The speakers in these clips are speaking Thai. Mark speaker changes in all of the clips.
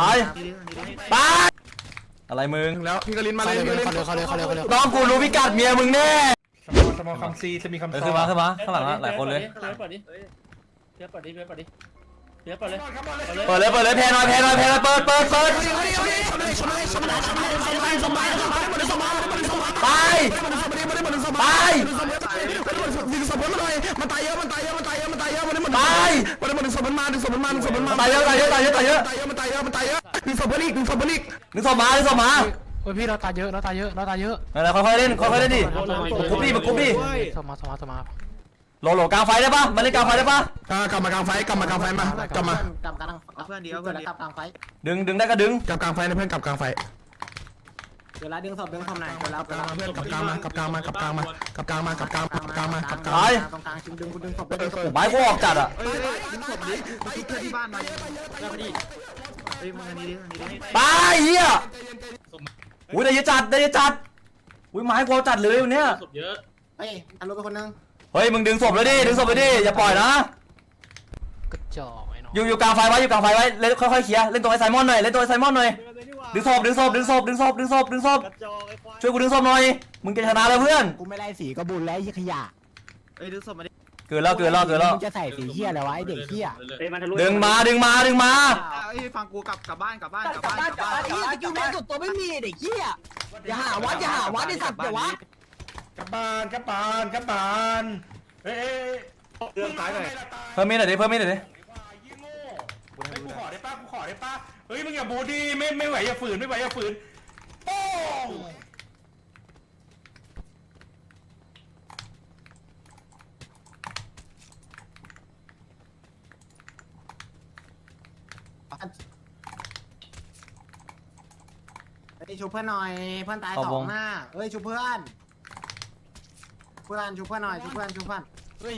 Speaker 1: ตายตายอะไรมึง
Speaker 2: ถึงแล้วพี่กลินมาเลยพี่กลิน
Speaker 3: เขาเลยเขาเลยเขาเลยเขาเลย
Speaker 1: น้องกูรู้พิกัดเมียมึงแน่
Speaker 2: สมอสมอคำซีจะมีคำ
Speaker 1: เออ
Speaker 2: ซอ
Speaker 1: ขึ้นมาขึ้นมาข้างหลังอะหลายคนเลย
Speaker 4: เปิดดิเปิดดิเปิดดิเปิดดิเปิดเลย
Speaker 1: เปิดเลยเปิดเลยแพนหน่อยแพนหน่อยแพนหน่อยเปิดเปิดเปิดไปไป
Speaker 2: ดึงศพมันหน่อยมันตายเยอะมันตายเยอะมันตายเยอะมันตายเยอะมันมัน
Speaker 1: ไป
Speaker 2: มันมันดึงศพมันมาดึงศพมันมาดึงศพมันมา
Speaker 1: ตายเยอะตายเยอะตายเยอะตายเยอะ
Speaker 2: ตายเยอะมันตายเยอะมันตายเยอะดึงศพมันอีกดึงศพมันอีก
Speaker 1: นึกศพมานึกศพมา
Speaker 3: เฮ้ยพี่เราตายเยอะเราตายเยอะเราตายเยอะ
Speaker 1: อะไรค่อยๆเล่นค่อยๆเล่นดิกุ๊บดิกุ๊บดิ
Speaker 3: สมาสมาสมา
Speaker 1: โหลโหลกลางไฟได้ปะมาเล่นกลางไฟได้ปะ
Speaker 2: กลับมากลางไฟกลับมากลางไฟมากลับมาก
Speaker 5: ลับกลางเพื่อนเดียวเพื่อนกลับกลางไฟ
Speaker 1: ดึงดึงได้ก็ดึง
Speaker 2: กลับกลางไฟนะเพื่อนกลับกลางไฟ
Speaker 5: เวลาดึงศพดึงศพไหนเวลาก
Speaker 2: ลับมาเพื่อนกลับกลางมากลับกลางมากลับกลางมากลับกลางมากลับกลางมากลับกลางมากลับกลาง
Speaker 1: ตาย
Speaker 5: ตรงกลางชิงดึงคุณดึงศพดึงศพ
Speaker 1: ไม้กูออกจัดอะ
Speaker 6: เอ้ยดึงศพดิกูคิดเพื่อนที่บ้านมาแล้วพอดีเฮ้ยมึงอันนี้ดิอันนี้ดิ
Speaker 1: ตายเฮียอุ้ยได้เยอะจัดได้เยอะจัดอุ้ยไม้กูเอาจัดเลยวันเนี้ย
Speaker 5: เฮ้ยทะลุไปคนนึง
Speaker 1: เฮ้ยมึงดึงศพเลยดิดึงศพเลยดิอย่าปล่อยนะ
Speaker 3: กระจอกไอ้น้อง
Speaker 1: อยู่อยู่กลางไฟไว้อยู่กลางไฟไว้เล่นค่อยๆเคลียร์เล่นตัวไอ้ไซมอนหน่อยเล่นตัวไอ้ไซมอนหน่อย ดึงศพดึงศพดึงศพดึงศพดึงศพดึงศพช่วยกูดึงศพหน่อยมึงจะชนะแล้วเพื่อน
Speaker 5: กูไม่ไล่สีก็บุญแล้วไอ้ขยะ
Speaker 6: เอ้ยดึงศพมาดิ
Speaker 1: เกินแล้วเกินแล้วเกินแล้ว
Speaker 5: มึงจะใส่สีเหี้ยอะไรวะไอ้เด็กเหี้ย
Speaker 1: ดึงมาดึงมาดึงมา
Speaker 6: เอ้ยฟังกูกลับกลับบ้านกลับบ้านกลับบ้านกลับบ้าน
Speaker 5: ไอ้สกิลแมนสุดตัวไม่มีเด็กเหี้ยอย่าหาวัดอย่าหาวัดไอ้สัตว์อย่าวัด
Speaker 2: กลับบ้านกลับบ้านกลับบ้านเอ้ยเรื่องตายหน่อย
Speaker 1: เพิ่มมีดหน่อยดิเพิ่มมีดหน่อยดิ
Speaker 2: ยี่โง่ไอ้กูขอได้ป้ากูขอได้ป้า เฮ้ยมึงอย่าบูดีไม่ไม่ไหวอย่าฝืนไม่ไหวอย่าฝืนโป้ง
Speaker 5: เฮ้ยชูเพื่อนหน่อยเพื่อนตายสองหน้าเฮ้ยชูเพื่อน เพื่อนชูเพื่อนหน่อยชูเพื่อนชูเพื่อน
Speaker 3: เฮ้ย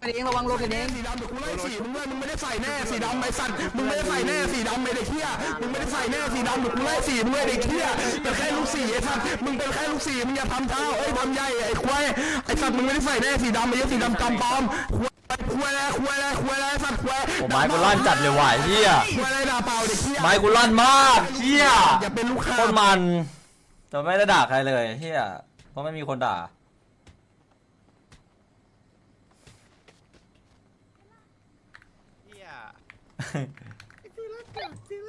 Speaker 5: เองระวังรถกันเอง
Speaker 2: สีดำเดี๋ยวกูไล่สีมึงด้วยมึงไม่ได้ใส่แน่สีดำไอ้สัตว์มึงไม่ได้ใส่แน่สีดำไอ้เด็กเหี้ยมึงไม่ได้ใส่แน่สีดำเดี๋ยวกูไล่สีมึงไอ้เด็กเหี้ยเป็นแค่ลูกสีไอ้สัตว์มึงเป็นแค่ลูกสีมึงอย่าทำเท้าเอ้ยทำใหญ่ไอ้ควายไอ้สัตว์มึงไม่ได้ใส่แน่สีดำไอ้เหี้ยสีดำจำปลอมควายควายอะไรควายอะไรควายอะไรสัตว์ควาย
Speaker 1: โอ้ไม้กูลั่นจัดเลยว่ะไอ้เฮีย
Speaker 2: ควายอะไรด่าเปล่าเด็กเหี้ย
Speaker 1: ไม้กูลั่นมากเฮีย
Speaker 2: อย่าเป็นลูกค้า
Speaker 1: โคนมันแต่ไม่ได้ด่าใครเลยเฮียเพราะไม่มีคนด่า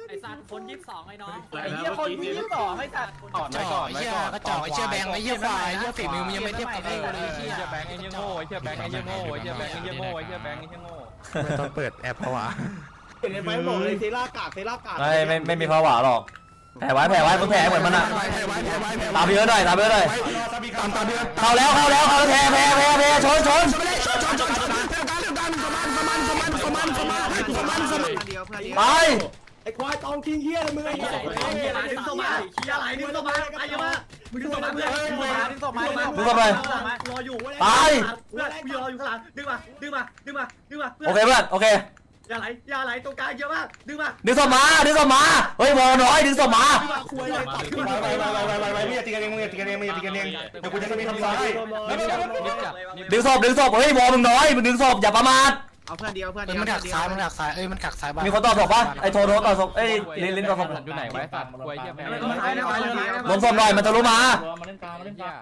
Speaker 4: ไอสัตว์คนยี่สิบสองไอ้น้อง
Speaker 3: ไอ้เหี้ยคนยี่สิบสองไอ้สัตว์ก่อนไว้ก่อนไอ้เหี้ยกระจอกไอ้เหี้ยแบงค์ไอ้เหี้ยควายไอ้เหี้ยฝีมือมึงยังไม่เทียบกับไอ้เลยไอ้เหี้ย
Speaker 7: แบงค์ไอ้เหี้ยโง่ไอ้เหี้ยแบงค์ไอ้เหี้ยโง่ไอ้เหี้ยแบงค์ไอ้เหี้ยโง่ไอ้เหี้ยแบงค์ไอ้เหี้ยโง่
Speaker 2: ตอนเปิดแอปเพราะว่า
Speaker 6: ไปบอกเลยเซล่ากากเซล่ากาก
Speaker 1: ไม่ไม่ไม่มีภาวะหรอกแผลไว้แผลไว้มึงแผลเหมือนมันอะ
Speaker 2: แพ้ไว้แพ้ไว้แพ้
Speaker 1: ตามไปเยอะหน่อยตามไปเยอะหน่อย
Speaker 2: ตามตามเดือน
Speaker 1: เข้าแล้วเข้าแล้วเข้าแล้วแผลแผลแผลแผลชนชน
Speaker 2: ไม่ได้ชนชนชน สมัน
Speaker 6: เพื่อนเดียวเพื่อนเดียว
Speaker 1: ไป
Speaker 4: ไอ้เหี้ยอะไรดึงศพมาเหี้ยอะไรดึงศพมาไอ้เหี้ยมามึงดึงศพมาเพื่อนดึงศพมาดึงศพมา
Speaker 1: ดูเข้าไป
Speaker 4: รออยู่เว้ย
Speaker 1: ไป
Speaker 4: เพื่อนกูรออยู่ข้างหลังดึงมาดึงมาดึงมาดึงมา
Speaker 1: โอเคเพื่อนโอเค
Speaker 4: อย่าไหลอย่าไหลตรงกลางเยอะมากดึงมา
Speaker 1: ดึงศพมาดึงศพมาเฮ้ยวอลน้อยดึงศพมา
Speaker 4: คุยเลยตัดขึ้น
Speaker 2: ไปไปไปไปไปไปมึงอย่าตีกันเองมึงอย่าตีกันเองมึงอย่าตีกันเองเดี๋ยวกูจะมีคำสั่งให้
Speaker 7: นิดจับนิดจับนิด
Speaker 1: ดึงศพดึงศพเฮ้ยวอลมึงน้อยมึงดึงศพอย่าประมาท
Speaker 6: เอาเพื่อนเดียวเพื่อน
Speaker 3: เอ้
Speaker 6: เดี
Speaker 3: ย
Speaker 6: ยว
Speaker 3: มันดักซ้ายมันดักซ้ายเอ้ยมันดักซ้ายบ้าง
Speaker 1: มีคนตอบศพปะไอ้โทรโทรตอบศพเอ้ยลิ้นลิ้นตอบศพ
Speaker 7: อยู่ไหนไว้สัตว์กล้วยเหี้ยแบงค์
Speaker 1: ลงศพหน่อยมันทะลุมา
Speaker 7: มาเล่นกลางมาเล่นกลาง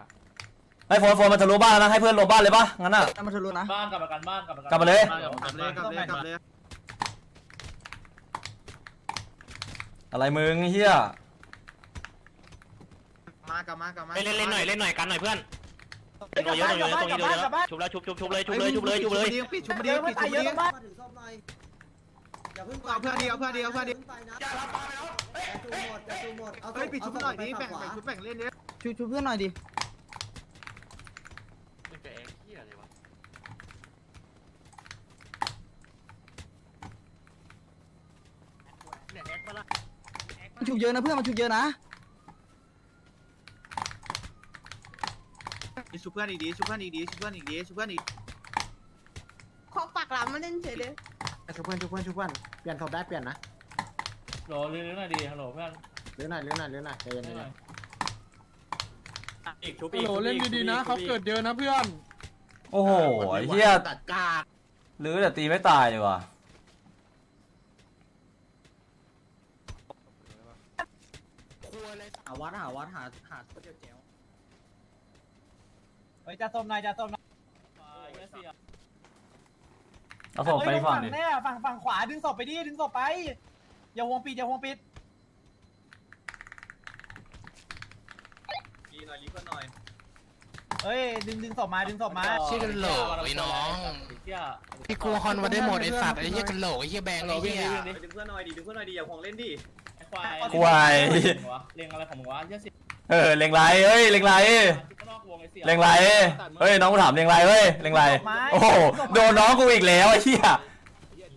Speaker 1: ไอ้โฟนโฟนมันทะลุบ้านแล้วนะให้เพื่อนลงบ้านเลยปะงั้นน่ะ
Speaker 5: มันทะลุนะ
Speaker 7: บ้านกลับมากันบ้านกลับมาก
Speaker 1: ลับมาเลย
Speaker 6: กลับเลยกลับเลยกลับเลย
Speaker 1: อะไรมึงเฮีย
Speaker 6: มากลับมากลับมา
Speaker 8: เล่นเล่นหน่อยเล่นหน่อยกันหน่อยเพื่อน เป็นตัวเยอะหน่อยเยอะตรงนี้เยอะชุบแล้วชุบชุบชุบเลยชุบเลยชุบเลยชุบเลย
Speaker 6: ปิดชุบมาดิปิดชุบมาดิเอาเพื่อนเดียวเพื่อนเดียวเพื่อนเดียวเฮ้ยปิดชุบหน่อยดิแบ่งแบ่งชุบแบ่งเล่นดิ
Speaker 5: ชูชูเพื่อนหน่อยดิมันฉุกเยอะนะเพื่อนมันฉุกเยอะนะ
Speaker 6: ชุบเพื่อนอีกดีชุบเพื่อนอีกดีชุบเพื่อนอีกดีชุบเพื่อนอีก
Speaker 9: ขอปากหลามมาเล่นเฉยเลย
Speaker 5: ชุบเพื่อนชุบเพื่อนชุบเพื่อนเปลี่ยนศพได้เปลี่ยนนะ
Speaker 7: โหลเรื่อยๆหน่อยดีฮัลโหลเพื่อน
Speaker 5: เรื่อยหน่อยเรื่อยหน่อยเรื่อยหน่อยใจเย็นหน่
Speaker 7: อยฮัล
Speaker 3: โหลเล่นดีๆนะเขาเกิดเยอะนะเพื่อน
Speaker 1: โอ้โหเฮีย
Speaker 6: ตัดกาก
Speaker 1: หรือแต่ตีไม่ตายดียว่ะครัวเลย
Speaker 6: หาวัดหาวัดหาหาเจ้าแจ๋า
Speaker 4: เฮ้ยจะส้มนายจะส้มนาย
Speaker 1: เอาศพไปฝั่งดิ
Speaker 4: แน่ฝั่งฝั่งขวาดึงศพไปดิดึงศพไป อย่าวงปิดอย่าวงปิด
Speaker 7: กีหน่อยรีบหน่อย
Speaker 4: เฮ้ยดึงดึงศพมาดึงศพมา
Speaker 3: ชื่อกันโหลไอ้น้องพี่กูฮอนมาได้หมดไอ้สัตว์ไอ้เหี้ยกันโหลไอ้เหี้ยแบงค์ไอ้เหี้ย
Speaker 7: ดึงเพื่อนหน่อยดิดึงเพื่อนหน่อยดิอย่าห่วงเล่นดิ
Speaker 1: ควาย
Speaker 8: เรียงอะไรของมึงวะเยอะสิ
Speaker 1: เออเล็งไรเอ้ยเล็งไร
Speaker 8: น อกวงไอ้เสี่ย
Speaker 1: เล็งไรเฮ้ยน้องกูถามเล็งไรเฮ้ยเล็งไรโอ้โหโดนน้องกูอีกแล้วไอ้เหี้ย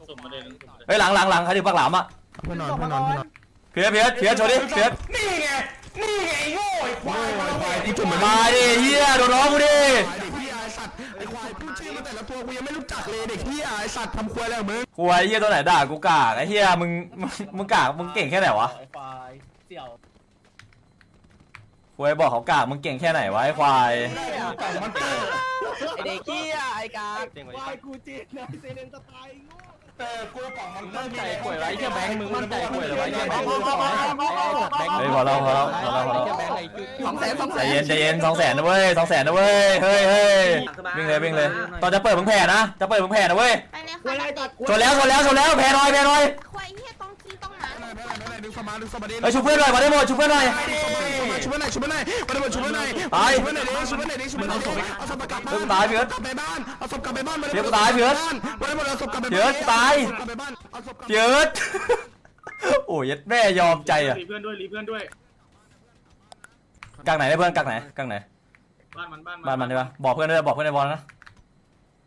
Speaker 8: สุ่มมาเลย
Speaker 1: เฮ้ยหลังหลังหลังใครถือปากหลามอะ
Speaker 2: เพื่อนนอนเพื่อนนอนเพื่อนนอน
Speaker 1: เพียรเพียรเพียรโชว์ดิเพียร
Speaker 2: นี่ไงนี่ไงไอ้โง่ไอ้ควายควายที่จุ่มเหมือน
Speaker 1: มาดิเหี้ยโดนน้องกูดิ
Speaker 2: ควายเด็กเฮียไอ้สัตว์ไอ้ควายพูดชื่อมาแต่ละตัวกูยังไม่รู้จักเลยเด็กเฮียไอ้สัตว์ทำควายอะไรของมึง
Speaker 1: กูไอ้เหี้ยตัวไหนด่ากูกากไอ้เหี้ยมึงมึงมึงกากมึงเก่งแค่ไหนวะ
Speaker 8: ไอ้ควายเสี่ยว
Speaker 1: กูไอ้บอกเขากากมึงเก่งแค่ไหนวะไอ้ควาย
Speaker 2: มันเตอร์
Speaker 3: ไอ้เด็กเหี้ยไอ้กา
Speaker 4: ควายกูจีนนะเซเลนสไตล์
Speaker 2: เตอร์กูป่องมันเตอร์
Speaker 3: ใจป่วยไว้เหี้ยแบงค์มึงมั่นใจป่วยเลยไว้เหี้ยแบงค์
Speaker 1: เฮ้ยพอแล้วพอแล้วพอแล้วพอแล้ว
Speaker 3: สองแสนสองแส
Speaker 1: ใจ
Speaker 3: น
Speaker 1: เย็นใจเย็นสองแสนนะเว้ยสองแสนนะเว้ยเฮ้ยเฮ้ยวิ่งเลยวิ่งเลยตอนจะเปิดมึงแผ่นะจะเปิดมึงแผ่นะเว้ย
Speaker 9: ไปเลย
Speaker 4: ควาย
Speaker 9: ค่ะ
Speaker 4: ตัด
Speaker 1: ชนแล้วชนแล้วชนแล้วแผ่หน่อยแผ่หน่อย
Speaker 9: ควายเฮียต้องขี้ต้องหมา
Speaker 2: ไม่ไม่ไม่ไม่ดึงสมาดึงสมาดิ
Speaker 1: เฮ้ยชุบเพื่อนหน่อยมาได้หมดชุบเพื่อนหน่อย
Speaker 2: ชุบเพื่อนหน่อยชุบเพื่อนหน่อยมาได้หมดชุบเพื่อนหน่อย
Speaker 1: ตาย
Speaker 2: ชุบเพื่อนหน่อยดิชุบเพื่อนหน่อยดิชุบเพื่อนหน่อยดิเอาศพกลับบ้าน
Speaker 1: เพื่อนตายเพื่อน
Speaker 2: กลับไปบ้านเอาศพกลับไปบ้านมา
Speaker 1: เพื่อนตายเพื่อน
Speaker 2: มาได้หมดเอาศพกลับไป
Speaker 1: เพื่อนตาย
Speaker 2: กลับไปบ้านเอาศพกลับ
Speaker 1: เจิดโอ้ยดแม่ยอมใจอะ
Speaker 6: รีเพื่อนด้วยรีเพื่อนด้วย
Speaker 1: กลางไหนได้เพื่อนกลางไหนกลางไหน
Speaker 6: บ้านมันบ้าน
Speaker 1: บ้านมันใช่ปะบอกเพื่อนด้วยบอกเพื่อนในบอลนะ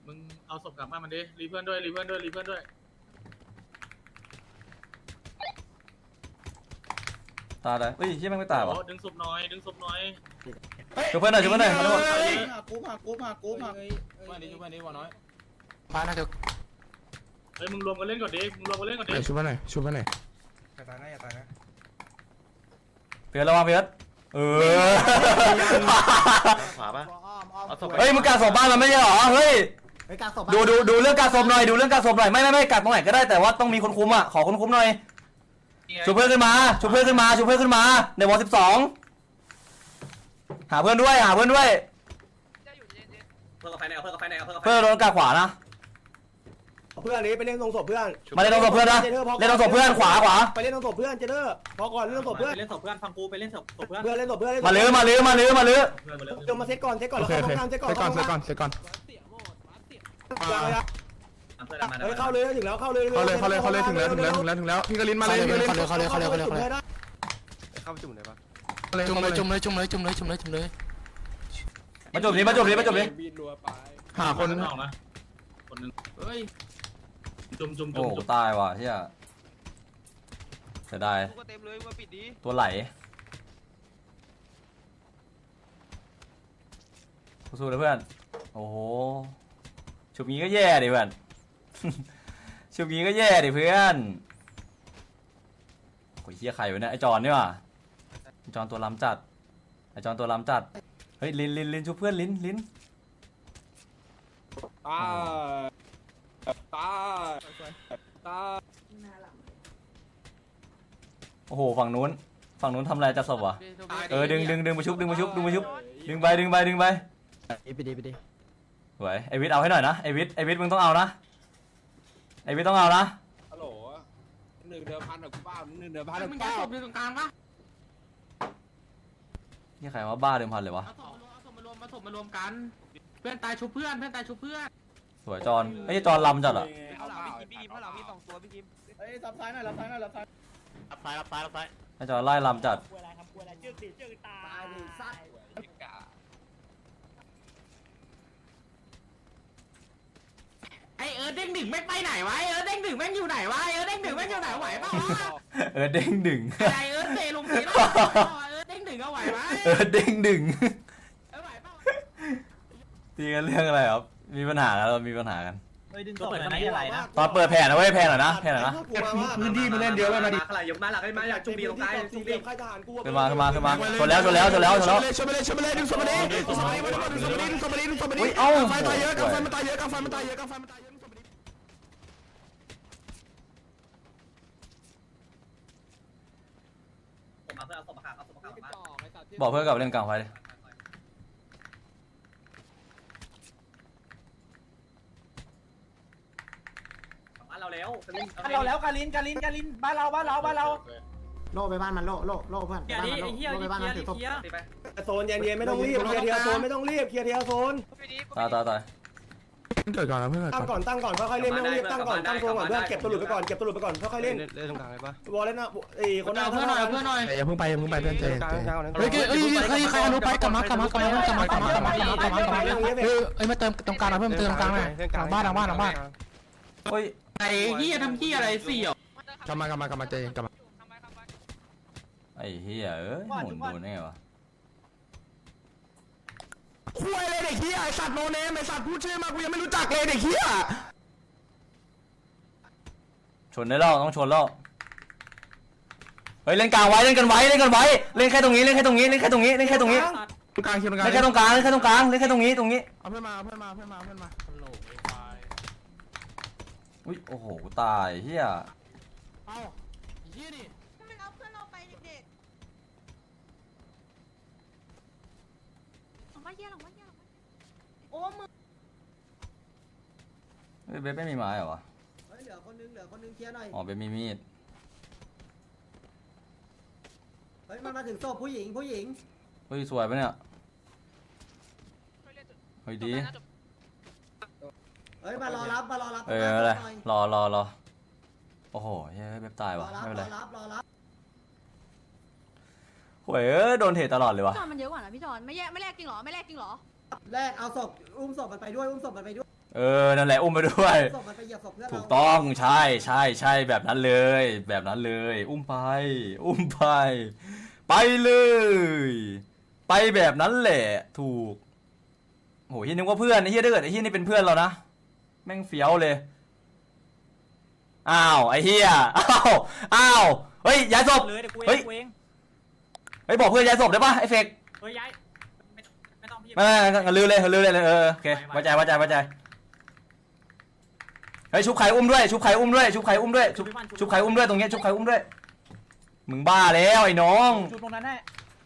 Speaker 6: มึงเอาศพกลับบ้านมันดิรีเพื่อนด้วยรีเพื่อนด้วยรีเพื่อนด้วย
Speaker 1: ตายเลยเฮ้ยเชี่ยแม่งไม่ตายวะ
Speaker 6: โอ้ดึงศพน้อยดึงศพน้อย
Speaker 1: ชุบเพื่อนหน่อยชุบเพื่อนหน่อยมาได้หมด
Speaker 6: กูพากูพากูพา
Speaker 7: มาดิจุ๊บมาดิวอน้อย
Speaker 3: พาน่าจะ
Speaker 6: เฮ้ยมึงรวมกันเล่นก่อนดิมึงรวมกันเล่นก่อนดิ
Speaker 2: เดี๋ยวชุบเพื่อนหน่อยชุบเพื่อนหน่อย
Speaker 1: เพื่อนระวังเพื่อนเออ
Speaker 8: ขวาปะเอาศพ
Speaker 1: เฮ้ยมึงกาสอบบ้านมันไม่ใช่เหรอเฮ้ย
Speaker 5: ไปกลางศพ
Speaker 1: ดูดูดูเรื่องการสอบหน่อยดูเรื่องการสอบหน่อยไม่ไม่ไม่กัดตรงไหนก็ได้แต่ว่าต้องมีคนคุมอะขอคนคุมหน่อยชูเพื่อนขึ้นมาชูเพื่อนขึ้นมาชูเพื่อนขึ้นมาในวอลสิบสองหาเพื่อนด้วยหาเพื่อนด้วย
Speaker 7: เพื่อนกับไฟแนวเพื่อนกับไฟแนวเพื่อนกับไฟ
Speaker 1: เพื่อนโดนกาขวานะ
Speaker 4: เพื่อนนี้ไปเล่นตรงศพเพื่อน
Speaker 1: มาเล่นตรงศพเพื่อนนะเล่นตรงศพเพื่อนขวาขวา
Speaker 4: ไปเล่นตรงศพเพื่อนเจเดอร์พอก่อนเล่นตรงศพเพื่อน
Speaker 7: ไปเล่นศพเพื่อนฟังกูไปเล่นศพเพื่อน
Speaker 4: เพื่อนเล่นศพเพื่อน
Speaker 1: มาลื้อมาลื้อมาลื้อมาลื้อ
Speaker 7: เพื่อนมาเลย
Speaker 4: เดี๋ยวมาเซตก่อนเซตก่อน
Speaker 2: โอ
Speaker 4: แล้ว
Speaker 2: เค
Speaker 4: เข้า
Speaker 2: โอเค
Speaker 4: ห้องน้ำเซตก่อน
Speaker 2: เสร็จก่อนเสร็จก่อนเสร็จก่อน
Speaker 7: เพื่อนมา
Speaker 4: เฮ้ยเข้าเลยถึงแล้วเข้าเลย
Speaker 2: เข้าเลยเข้าเลยเข้าเลยถึงแล้วถึงแล้วถึงแล้วถึงแล้วพี่กลินมาเลยพี่กลิน
Speaker 3: เขาเลยเขาเลยเขาเลยเขาเลยเขาเลย
Speaker 2: เข้าไปจุ่มเลยปะ
Speaker 3: จุ่มเลยจุ่มเลยจุ่มเลยจุ่มเลยจุ่มเลยจุ่มเลย
Speaker 1: มาจบนี้มาจบนี้มาจบนี้
Speaker 2: หาคน
Speaker 6: ออกนะคนนึงเฮ้ย จุ่มจุ่ม
Speaker 1: โอ้
Speaker 6: จุ่มจุ่ม
Speaker 1: ตายว่ะเฮียเสียดาย
Speaker 3: ก็เต็มเลยมาปิดดี
Speaker 1: ตัวไหลสู้ๆนะเพื่อน โอ้โห ชุบงี้ก็แย่ดิเพื่อน ชุบงี้ก็แย่ดิเพื่อนโอ้ยเฮียใครวะเนี่ย ไอจอนนี่ว่ะไอจอนตัวล้ำจัด ไอจอนตัวล้ำจัด เฮ้ยลินลินลินชุบเพื่อนลินลิน
Speaker 7: ตาตา ตา
Speaker 1: โอ้โหฝั่งนู้น ฝั่งนู้นทำอะไรจะศพวะเออดึงดึงดึงมาชุบดึงมาชุบดึงมาชุบดึงไปดึงไปดึงไป
Speaker 3: ไปดีไปดี
Speaker 1: สวยไอวิทย์เอาให้หน่อยนะไอวิทย์ไอวิทย์มึงต้องเอานะไอวิทย์ต้องเอานะ
Speaker 7: ฮัลโหลหนึ่งเดิมพันหรือกูเปล่าหนึ่งเดิมพันหรือ
Speaker 3: มึ
Speaker 7: กู
Speaker 3: ง
Speaker 7: เป
Speaker 3: จะ
Speaker 7: ล่า
Speaker 3: ศพอยู่ตรงกลางปะ
Speaker 1: นี่ใครว่าบ้าเดิมพันเลยวะ
Speaker 3: เอาศพมารวมเอาศพมารวมมาศพมารวมกัน เพื่อนตายชุบเพื่อนเพื่อนตายชุบเพื่อน
Speaker 1: สวยจอนไอ้ยจอนลำจัดอะ
Speaker 3: เอาหลังพี่กิมพี่กิมเอาหลังพี่สองตัวพี่กิม
Speaker 4: เฮ้ยซับซ้ายหน่อยรับซ้ายหน่อยรับซ้าย
Speaker 8: รับซ้ายรับซ้ายรับซ้าย
Speaker 1: ไอ้จอนไล่ลำจัด
Speaker 4: กลัวอะไรครับกลัวอะไรจืดติจืดตายดิสัตว์
Speaker 3: ไอเออเด้งดึงแม่งไปไหนวะไอเออเด้งดึงแม่งอยู่ไหนวะไอเออเด้งดึงแม่งอยู่ไหนไหวเปล่าวะ
Speaker 1: เออเด้งดึง
Speaker 3: ไอเออเตะลงเตะแล้วเออเด้งดึงเอาไหวไหม
Speaker 1: เออเด้งดึง
Speaker 3: เออไหวเปล่า
Speaker 1: ตีกันเรื่องอะไรครับ มีปัญหากันเรามีปัญหากัน
Speaker 4: เฮ้ยดึงศพไหนอะไรนะ
Speaker 1: ตอนเปิดแผ่นะเว้ยแผ่หน่อยนะแผ่หน่อยนะ
Speaker 2: พื้นที่มันเล่นเยอะไปมาดิ
Speaker 7: อะไรยกมาหลักได้มาอยากจุ่มบีตรงกลางจุ่มบี
Speaker 4: ค่ายทหารกู
Speaker 1: ขึ้นมาขึ้นมาขึ้นมาชนแล้วชนแล้วชนแล้วชนแล้ว
Speaker 2: ชนไปเลยชนไปเลยดึงศพมาดิดึงศพมาดิดึงศพมาดิดึงศพมาดิดึงศพมาดิ
Speaker 1: อุ๊ยเอ้า
Speaker 2: ไฟตายเยอะกางไฟมันตายเยอะกางไฟมันตายเยอะกางไฟมันตายเยอะดึงศพมาดิ
Speaker 7: ผมมาเพื่อเอาศพมาขาเอาศพมาขาบ้าน
Speaker 1: บอกเพื่อนกลับไปเล่นกลางไฟดิ
Speaker 6: บ้านเรา แล้ว
Speaker 3: กันเราแล้วกาลินกาลินกาลินบ้านเราบ้านเราบ้านเรา
Speaker 5: โล่ไปบ้านมันโล่โล่โล่เพื่อนไปบ้านมัน
Speaker 6: เดีย
Speaker 5: วยันถือศพ
Speaker 4: โซนเย็นๆไม่ต้องรีบเคลียร์เทียวโซนไม่ต้องรีบเคลียร์เทียโซน
Speaker 1: ตายตายตาย
Speaker 2: เกิดก่อนนะเพื่อน
Speaker 4: ตั้งก่อนตั้งก่อนค่อยๆเล่นไม่ต้องรีบตั้งก่อนตั้งโซนก่อนเพื่อนเก็บตุลุดไปก่อนเก็บตุลุดไปก่อนค่อยๆเล่น
Speaker 7: เล่นตรงกลางเลยปะ
Speaker 4: วอลเล่นนะไอ้คนหน้า
Speaker 3: เพื่อนหน่อยเพื่อนหน่อย
Speaker 2: อย่าเพิ่งไปอย่าเพิ่งไปเพื่อนใจ
Speaker 7: เฮ้
Speaker 2: ยเฮ้
Speaker 3: ยเฮ้ยใครใครอนุไปกลับมากลับมากลับมากลับมากลับมากลับมากลับมาเฮ้ยมาเติมตรงกลางนะเพื่อนเติมตรงกลางหน่อยหลังบ้านหลังบ้านหลังบ้าน
Speaker 1: เฮ้ย
Speaker 3: ไอ้เฮียทำเฮียอะไรสี่อะ
Speaker 2: กลับมากลับมากลับมาใจเย็นกลับมา
Speaker 1: ไอ้เหี้ยเอ้ยหมุนดูนี่ไงวะ
Speaker 2: คุยเลยเด็กเฮียไอสัตว์โนเนมไอสัตว์พูดชื่อมากูยังไม่รู้จักเลยเด็กเฮีย
Speaker 1: ชนได้แล้วต้องชนแล้วเฮ้ยเล่นกลางไว้เล่นกันไว้เล่นกันไว้เล่นแค่ตรงนี้เล่นแค่ตรงนี้เล่นแค่ตรงนี้เล่นแค่ตรงนี้
Speaker 2: ตรงกลางคิวตรงกลาง
Speaker 1: เล่นแค่ตรงกลางเล่นแค่ตรงกลางเล่นแค่ตรงนี้ตรงนี้
Speaker 2: เอาเพื่อนมาเอาเพื่อนมาเอาเพื่อนมาเอาเพื่อนมา
Speaker 1: อุ้ยโอ้โหกูตายเหี้ย
Speaker 2: เอาเฮียดิ
Speaker 9: มันเอาเพื่อนเราไปเด็กๆหลังบ้านเยี่ยหลังบ้านเยี่ยหลังบ้านโอ้มึง
Speaker 1: เฮ้ยเบสไม่มีไม้เหรอวะ
Speaker 4: เหลือคนนึงเหลือคนนึงเคลียร์หน่อย
Speaker 1: อ๋อเบสมีมีด
Speaker 4: เฮ้ยมันมาถึงศพผู้หญิงผู้หญิง
Speaker 1: เฮ้ยสวยปะเนี่ยเฮ้ยดี
Speaker 4: เฮ้ยมารอรับมารอรับ
Speaker 1: เอออะไรรอรอรอโอ้โหเฮ้ยเว็บตาย
Speaker 4: รอ
Speaker 1: ว่ะ
Speaker 4: รับ
Speaker 1: ไม่เป็น
Speaker 4: ร
Speaker 1: ไร
Speaker 4: อรับรอรับ
Speaker 1: โว้ยเอ้ยโดนเทตลอดเลย
Speaker 9: พี่
Speaker 1: วะ
Speaker 9: จอนมันเยอะกว่านะพี่จอนไม่แยกไม่แลกจริงเหรอไม่แลกจริงเหรอ
Speaker 4: แรกเอาศพอุ้มศพมันไปด้วยอุ้มศพมันไปด้วย
Speaker 1: เออนั่นแหละอุ้มไปด้วย
Speaker 4: ศพมันไปเหยียบศพเพื่อน
Speaker 1: ถู
Speaker 4: เรา
Speaker 1: กต้องใช่ใช่ใช่แบบนั้นเลย แบบนั้นเลย อุ้มไป อุ้มไป ไปเลย ไปแบบนั้นแหละ ถูกโหเฮียนึกว่าเพื่อนไอ้เฮียถ้าเกิดไอ้เฮียนี่เป็นเพื่อนเรานะ แม่งเฟี้ยวเลย อ้าว ไอ้เฮียอ้าว อ้าว เฮ้ยย้ายศพ
Speaker 6: เลยเดี๋ยวกู
Speaker 1: เฮ้
Speaker 6: เอยงกูเอง
Speaker 1: เฮ้ยบอกเพื่อนย้ายศพได้ปะไอ้เฟก
Speaker 6: เฮ้ยย้ายไม่ไม่ต้องพี่
Speaker 1: ไม่ไม่ไม่ลือเลยลือเลยเออโอเคไว้ใจไว้ใจไว้ใจ เฮ้ยชุบไข่อุ้มด้วย ชุบไข่อุ้มด้วย ชุบไข่อุ้มด้วย ชุบชุบไข่อุ้มด้วยตรงเนี้ยชุบไข่อุ้มด้วย มึงบ้าแล้วไอ้น้อง
Speaker 3: ชุบตรงนั้นแน่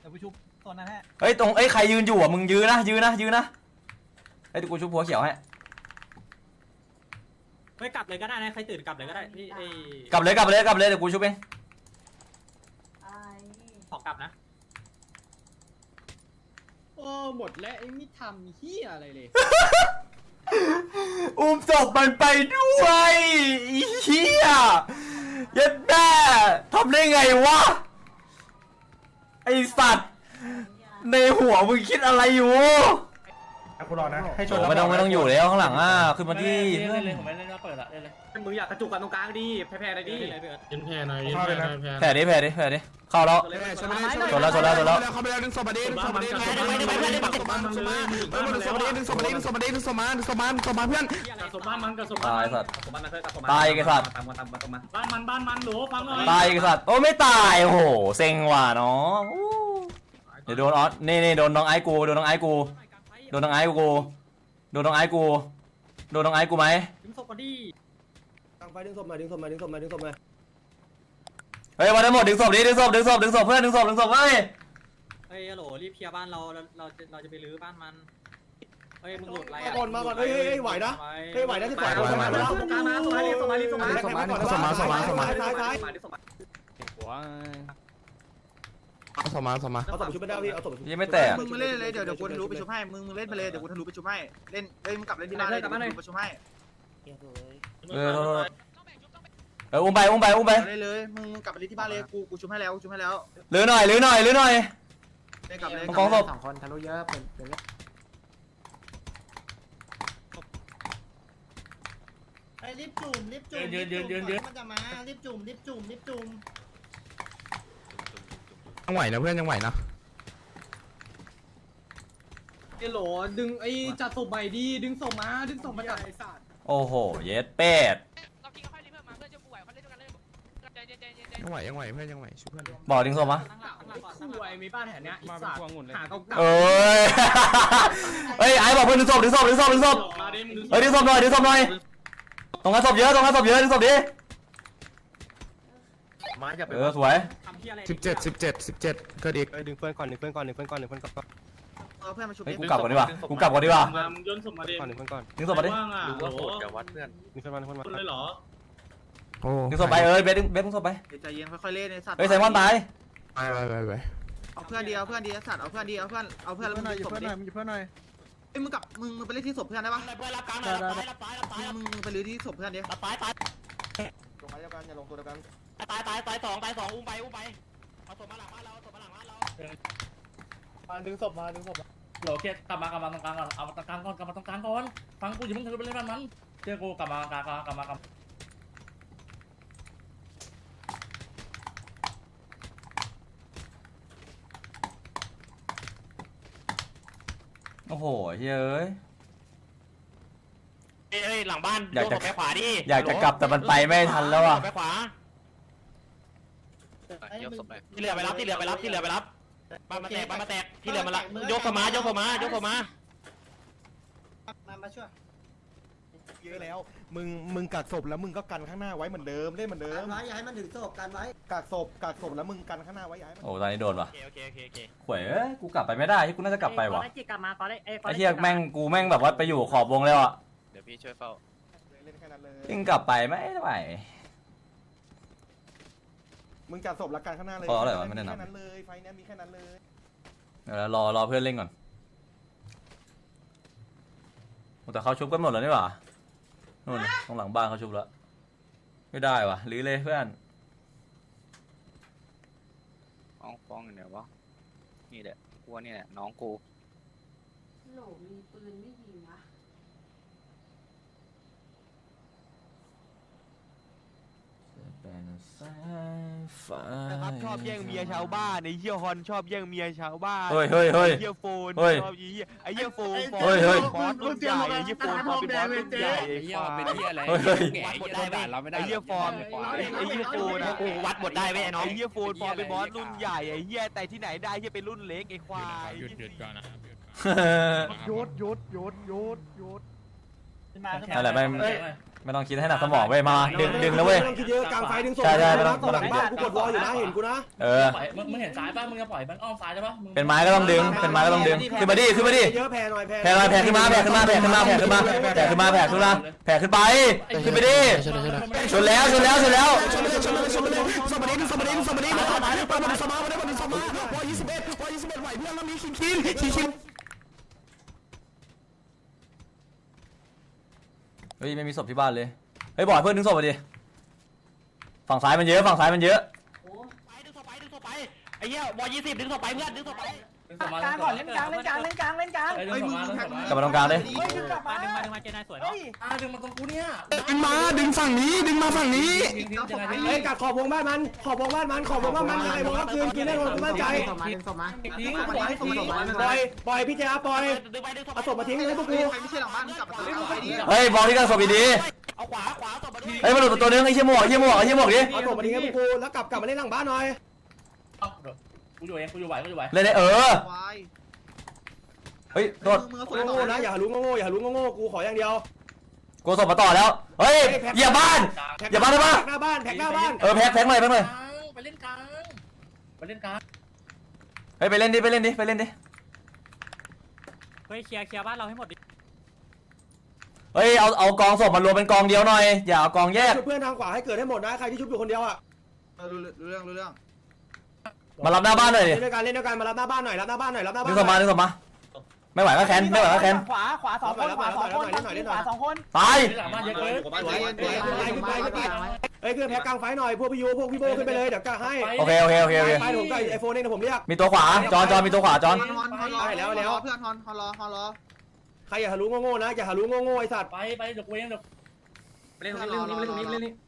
Speaker 3: เดี๋ยวกูชุบตรงนั้นแน่
Speaker 1: เฮ้ยตรงเอ้ยใครยืนอยู่อะมึงยืนนะยืนนะยืนนะไอ้ยเดี๋ยวกูชุบหัวเขียวให้
Speaker 6: เฮ้ยกลับเลยก็ได้นะใครตื่นกลับเลยก็ได้พี่ไอ้
Speaker 1: กลับเลยกลับเลยกลับเลยเดี๋ยวกูชุบเอง
Speaker 6: ขอกลับนะ
Speaker 3: โอ้หมดแล้วไอ้ไม่ทำเฮียอะไรเลย
Speaker 1: อุ้มศพมันไปด้วยอีเหี้ยยัดแม่ทำได้ไงวะไอสัตว์ ในหัวมึงคิดอะไรอยู่
Speaker 2: กูรอนะ ให้ช
Speaker 1: โอ้
Speaker 2: น
Speaker 1: ไม่ต้องไม่ต้องอยู่แล้วข้างหลังอะขึ้นมาที่
Speaker 3: เล่นเลยผมไม่เล่นแล้วเปิดละเล่นเลย
Speaker 6: มึงอยากกระจุกกันตรงกลางดิแพ้ๆเลยดิ
Speaker 3: เล่นเลยเปิด
Speaker 2: ยินแพ้หน่อยยินแพ้หน่อยแพ้
Speaker 1: แผ่ดิแผ่ดิแผ่ดิเข้าแล้ว
Speaker 2: ชนแล้ว
Speaker 1: ชนแล้วชนแล้วชนแล้ว
Speaker 2: เขาไปแล้วดึงศพมาดิดึงศพมาดิดึงศพมาดิดึงศพมาดิดึงศพมาดึงศพมาดึงศพมาดิดึงศพมาดิดึงศพมาดึงศพมาดึงศพมาเพื่อน
Speaker 6: กระสุนบ้านมันกระสุน
Speaker 1: ตายสัตว์
Speaker 6: กระสุนบ้านมันเพื่อกระสุน
Speaker 1: ตายไอ้สัตว์
Speaker 6: ตามมาตามมาตามมา
Speaker 3: บ้านมันบ้านมันหนูฟังหน่อย
Speaker 1: ตายไอ้สัตว์โอ้ไม่ตายโอ้โหเซ็งว่ะน้องอู้เดี๋ยวโดนออสนี่นี่โดนน้องไอ้กูโดนน้องไอ้กู โดนน้องไอ้กู โดนน้องไอ้กู โดนน้องไอ้กูไหม
Speaker 6: ถึงศพมาดิ
Speaker 4: ตั้งไฟดึงศพมาดึงศพมาดึงศพมาดึงศพมา
Speaker 1: เฮ้ยมาได้หมดดึงศพดิดึงศพดึงศพดึงศพเพื่อนดึงศพดึงศพเฮ้ย
Speaker 6: เฮ้ยฮัลโหลรีบเคลียร์บ้านเราเราเราจะเราจะไปรื้อบ้านมันเฮ้ยมึงหลุดอะไร
Speaker 4: มาก่อนมาก่อนเฮ้ยเฮ้ยเฮ้ยไหวนะเฮ้ยไหวนะที่ไหวนะ
Speaker 6: มาแล้วกลางมาสมารีสมารีสมารี
Speaker 4: ซ้ายซ้ายซ้าย
Speaker 7: หัว
Speaker 2: เอาศพมาศพมา
Speaker 4: เอาศพชุบไม่ได้พี่เอาศพชุบ
Speaker 1: ยังไม่แตก
Speaker 5: มึงมาเล่นเลยเดี๋ยวเดี๋ยวกูทะลุไปชุบให้มึงมึงเล่นไปเลยเดี๋ยวกูทะลุไปชุบให้เล่นเล่นมึงกลับเล่นที่บ้านเลยเดี๋ยวกูทะลุไปชุบให้
Speaker 1: เออโทษโทษเอออุ้มไปอุ้มไปอุ้มไป
Speaker 5: เล่นเลยมึงมึงกลับไปเล่นที่บ้านเลยกูกูชุบให้แล้วกูชุบให้แล้ว
Speaker 1: หรือหน่อยหรือหน่อยหรือหน่อย
Speaker 5: เล่นกลับเลย
Speaker 1: กองศพ
Speaker 5: สองคนทะลุเยอะเป็นเป็น
Speaker 3: ไอ้รีบจุ่มรีบจุ่มเยืนเยืนเยืนเยืนมันจะมารีบจุ่มรีบจุ่มรีบจุ่ม
Speaker 2: ยังไหวนะเพื่อนยังไหวนะ
Speaker 3: ไอ้โหลดึงไอ้จัดศพใหม่ดีดึงศพมาดึงศพมาจัดไอ้สัตว์
Speaker 1: โอ้โห เย็ดเป็ด
Speaker 2: ยังไหวยังไหวเพื่อนยังไหวช่วยเพื่อน
Speaker 1: บอกดึงศพมา
Speaker 6: ตั้งหลักตั้งหลักก่อน
Speaker 3: คู่ไอ้มีบ้านแถวเนี้ย
Speaker 7: มาเป็นพวงหุ่นเลย
Speaker 3: หาเก่า
Speaker 1: เอ้ย เฮ้ยไอ้บอกเพื่อนดึงศพดึงศพดึงศพดึงศพ
Speaker 3: ๆมาดิมึง
Speaker 1: เฮ้ยดึงศพหน่อยดึงศพหน่อย ตรงนั้นศพเยอะตรงนั้นศพเยอะดึงศพดิ เออสวย
Speaker 6: ทำ
Speaker 2: สิบเจ็ดสิบเจ็ดสิบเจ็ดเกิดอีก
Speaker 7: ดึงเพื่อนก่อนดึงเพื่อนก่อนดึงเพื่อนก่อนดึงเพื่อนก่อน
Speaker 5: เอาเพื่อนมาชุบ
Speaker 1: เฮ้ยกูกลับก่อนดีกว่ากูกลับก่อนดีกว่า
Speaker 4: มึงย่นสมมาดิ
Speaker 7: ก่อนดึงเพื่อนก่อน
Speaker 1: ดึงศพมาดิ
Speaker 4: ว่างอะ
Speaker 8: รู้ว่าโหดกับวัดเพื่อน
Speaker 7: ดึงเพื่อนมาดึงเพื่อนมา
Speaker 4: คุณเลยเหรอ
Speaker 2: โอ้
Speaker 1: ดึงศพไปเอ้ยเบสดึงเบสดึงศพไป
Speaker 5: ใจเย็นค่อยๆเล่นไอ้สัตว์
Speaker 1: เฮ้ยไซมอนตาย
Speaker 2: ไปไปไปไป
Speaker 5: เอาเพื่อนดีเอาเพื่อนดีไอ้สัตว์เอาเพื่อนดีเอาเพื่อนเอาเพื่อนแล้วมึงศพดิ
Speaker 2: มึงเพื่อนหน่อย
Speaker 5: เอ้ยมึงกลับมึงมึงไปเล่นที่ศพเพื่อนได้ปะ
Speaker 8: เพื่อนรับกลางหน่อยรับซ้ายรับซ้ายรับซ้าย
Speaker 5: มึงมึงไปลื้อที่ศพเพื่อนดิ
Speaker 8: รับซ้ายตาย
Speaker 7: ลงมาเดียวกันอย่าลงตัวเดียวกัน
Speaker 8: ตายตายตายสองตายสองอุ้มไปอุ้มไปเอาศพมาหลังบ้านเราเอาศพมาหลังบ้านเรา
Speaker 3: มาดึงศพมาดึงศพมา
Speaker 10: โหลเคสกลับมากลับมาตรงกลางก่อนเอาตรงกลางก่อนกลับมาตรงกลางก่อนฟังกูอย่าเพิ่งทะลุไปเล่นบ้านมันเจอกูกลับมากลางกลางกลับมากลับ
Speaker 1: โอ้โหเฮ้ย เอ้ย
Speaker 8: เอ้ยหลังบ้าน
Speaker 1: อยากจะ
Speaker 8: โศพไปขวาดิ
Speaker 1: อยากจะกลับแต่มันไปไม่ทันแล้วอะ
Speaker 8: ไปขวาที่เหลือไปรับที่เหลือไปรับที่เหลือไปรับบ้านมาแตกบ้านมาแตกที่เหลือมาละยกเข้ามายกเข้ามายกเข้ามา
Speaker 5: มามาช่วย
Speaker 7: เยอะแล้ว มึง มึงกักศพแล้วมึงก็กันข้างหน้าไว้เหมือนเดิมเล่นเหมือนเดิม
Speaker 5: ไว้อย่าให้มันถึงศพกันไว้
Speaker 7: กักศพกักศพแล้วมึงกันข้างหน้าไว้ย้ายมัน
Speaker 1: โอ้ตอนนี้โดนว่ะ
Speaker 8: โอเคโอเคโอเคโอเค
Speaker 1: หวยเอ้ยกูกลับไปไม่ได้ที่กูน่าจะกลับไปว่ะ
Speaker 9: กลับมาก่อนได้เอ้
Speaker 1: ไอ้เหี้ยแม่งกูแม่งแบบว่าไปอยู่ขอบวงแล้วอะ
Speaker 8: เดี๋ยวพี่ช่วยเฝ้า
Speaker 7: เล่นแค่นั้นเลย
Speaker 1: ยิ่งกลับไปไม่ไหว
Speaker 7: มึงกักศพแล้วกันข้างหน้าเลย
Speaker 1: พอแล้วเหรอไม่แนะนำ
Speaker 7: แค่นั้นเลย ไฟเนี้ยมีแค่นั้นเลย
Speaker 1: เดี๋ยวรอรอเพื่อนเล่นก่อนโอ้แต่เขาชุบกันหมดแล้วนี่หว่านู่นตรงหลังบ้านเขาชุบแล้ว ไม่ได้ว่ะหรือเลยเพื่อน
Speaker 8: ฟ้องฟ้องอยู่ไหนวะ นี่แหละกูว่านี่แหละน้องกู
Speaker 9: โหลมีปืนไม่ยิง วะ
Speaker 7: ครับชอบแย่งเมียชาวบ้านไอ้เหี้ยฮอนชอบแย่งเมียชาวบ้าน
Speaker 1: เฮ้ยเฮ้ยเฮ้ย
Speaker 7: ไอ้เหี้ยโฟน
Speaker 1: เฮ้ย
Speaker 7: ชอบไอ้เหี้ยไอ้เหี้ยโฟน
Speaker 1: เฮ้ยเฮ้ย
Speaker 7: บอสรุ่นใหญ่ไอ้เหี้ยโฟนพอเป็นบอสรุ่นใหญ่ไอ้ควาย
Speaker 10: เป็นที่อะไร
Speaker 1: เฮ้ยเฮ้ย
Speaker 10: แก่หมดได้ไหมเราไม่ได้
Speaker 7: ไอ้เหี้ยฟอนไอ้ไอ้เหี้ยโฟนอะ
Speaker 8: กูวัดหมดได้ไหมไอ้น้อง
Speaker 7: ไอ้เหี้ยโฟนพอเป็นบอสรุ่นใหญ่ไอ้เหี้ยแต่ที่ไหนได้เหี้ยเป็นรุ่นเล็กไอ้ควาย
Speaker 10: หยุดหยุดก่อนนะ
Speaker 3: หยุดหยุดหยุดหยุดหยุด
Speaker 1: นั่นแหละไม่ ไม่ต้องคิดให้หนักสมองเว้ยมาดึงดึงแล้วเว้ย
Speaker 4: ไม่ต้องคิดเยอะกลางไฟดึงศพ
Speaker 1: ใช่ใช่ไม่ต้อง
Speaker 4: หลังบ้านกูกดวอลอยู่นะเห็นกูนะ
Speaker 1: เออ
Speaker 10: ปล่อยมึงมึงเห็นซ้ายป่ะมึงจะปล่อยมันอ้อมซ้ายใช่ป่ะมึง
Speaker 1: เป็นไม้ก็ต้องดึง เป็นไม้ก็ต้องดึง ขึ้นมาดิ ขึ้นมาดิ
Speaker 4: เยอะแพ้หน่อยแพ้
Speaker 1: แผ่มาแผ่ขึ้นมา แผ่ขึ้นมา แผ่ขึ้นมา แผ่ขึ้นมา แผ่ขึ้นมา แผ่ขึ้นมา แผ่ขึ้นไป ขึ้นไปดิ ชนแล้ว ชนแล้ว ชนแล้ว
Speaker 2: ชมเลยชมเลยชมเลยสมบัติสมบัติสมบัติมาต่อไปมาสมามาได้มาสมาวอยี่สิบเอ็ดวอยี่สิบเอ็ดไหวเพื่อนแล้วมีคิงคิงคิงคิง
Speaker 1: เฮ้ยไม่มีศพที่บ้านเลยเฮ้ยบอยเพื่อนดึงศพมาดิฝั่งซ้ายมันเยอะฝั่งซ้ายมันเยอะ
Speaker 8: ไปดึงศพไปดึงศพไปไอ้เหี้ยบอยี่สิบดึงศพไปเพื่อนดึงศพไป
Speaker 9: กลางก่อนเล่นกลางเล่นกลางเล่นกลางเล่นกลาง
Speaker 10: เฮ้ยดึงศพมาดึงศพมาก
Speaker 1: ลับมาตรงกลางดิ
Speaker 9: เฮ้ยดึงกลับมา
Speaker 6: ดึงมาดึงมาเจนายสวยเนาะ
Speaker 10: อะดึงมาตรงกูเนี่ย
Speaker 2: ดึงมาดึงฝั่งนี้ดึงมาฝั่งนี้
Speaker 10: ทิ้งทิ้งจะไง
Speaker 4: เฮ้ยกัดขอบวงบ้านมันขอบวงบ้านมันขอบวงบ้านมันยังไงวงก็คืนกินได้หมดกูมั่นใจ
Speaker 5: ศพมาดึงศพมา
Speaker 10: ทิ้ง
Speaker 5: ป
Speaker 10: ปล่อย
Speaker 5: ส่ง
Speaker 10: ทิ้ง
Speaker 5: ศพมา
Speaker 4: ปล่อยปล่อยพี่เจ้าปล่อย
Speaker 8: ดึงไปดึงศพ
Speaker 4: เอาศพมาทิ้งให้พวกกู
Speaker 5: ใครไม่ใช่หลังบ้านกลับมาเอาไปดิ
Speaker 1: เฮ้ยบอกที่กลางศพดี
Speaker 8: เอาขวาขวาศพมาด้วย
Speaker 1: ๆเฮ้ยมาหลุดตัวนึงไอ้เชี่ยหมวกไอ้เชี่ยหมวกไอ้เชี่ยหมวกดิ
Speaker 4: เอาศพมาทิ้งให้พวกกูแล้วกลับกลับมาเล่นหลังบ้านหน่อย
Speaker 10: กูอยู่เองกูอยู่ไหวกูอยู่ไหว
Speaker 1: เล่นได้เออ
Speaker 5: ควาย
Speaker 1: เฮ้ยโดด
Speaker 5: มือ
Speaker 4: โง่ๆนะอย่ารู้โง่ๆอย่ารู้โง่ๆกูขออย่างเดียว
Speaker 1: กูศพมาต่อแล้ว เฮ้ยเหยียบบ้านอย่าบ้าได้ปะ
Speaker 4: แพ็กหน้าบ้านแพ็กหน้าบ้าน
Speaker 1: เออแพ็คแพ็คหน่อยแพ็คหน่อย
Speaker 10: ไปเล่นกลางไปเล่นกลาง
Speaker 1: เฮ้ยไปเล่นดิไปเล่นดิไปเล่นดิ
Speaker 6: เฮ้ยเคลียร์เคลียร์บ้านเราให้หมดดิ
Speaker 1: เฮ้ยเอาเอากองศพมารวมเป็นกองเดียวหน่อย อย่าเอากองแยก
Speaker 4: ชุบเพื่อนทางขวาให้เกิดให้หมดนะใครที่ชุบอยู่คนเดียวอะ
Speaker 5: รู้เรื่องรู้เรื่อง
Speaker 1: มารับหน้าบ้านหน่อยดิ
Speaker 4: เล่นด้วยกันเล่นด้วยกันมารับหน้าบ้านหน่อยรับหน้าบ้านหน่อยรับหน้า
Speaker 1: ดึ
Speaker 4: บ้างน
Speaker 1: ศพมาดึงศพมา ไม่ไหวก็แคนไม่ไหวก็แคน
Speaker 9: ขวาขวาสองคนขวาสองคนขวาสองคน
Speaker 1: ตาย
Speaker 10: หลังบ้านเยอะเกิน
Speaker 4: เฮ้ยขึ้นแพ็กกลางไฟหน่อยพวกพี่ยูพวกพี่โบขึ้นไปเลยเดี๋ยวกะให้
Speaker 1: โอเคโอเคโอเคโอเค
Speaker 4: ไปผมก็ไอโฟนเองนะผมเรียก
Speaker 1: มีตัวขวา จอนจอนมีตัวขวาจอน
Speaker 5: ฮอนฮอนรอเพื่อนฮอนฮอนรอฮอนรอ
Speaker 4: ใครอย่าหารู้โง่ๆนะอย่าหารู้โง่ๆไอสัตว์
Speaker 10: ไปไปเดี๋ยวกูเองเดี๋ยว
Speaker 5: เล่นตรงนี้เล่นตรงนี้เล่นตรงนี้
Speaker 10: กู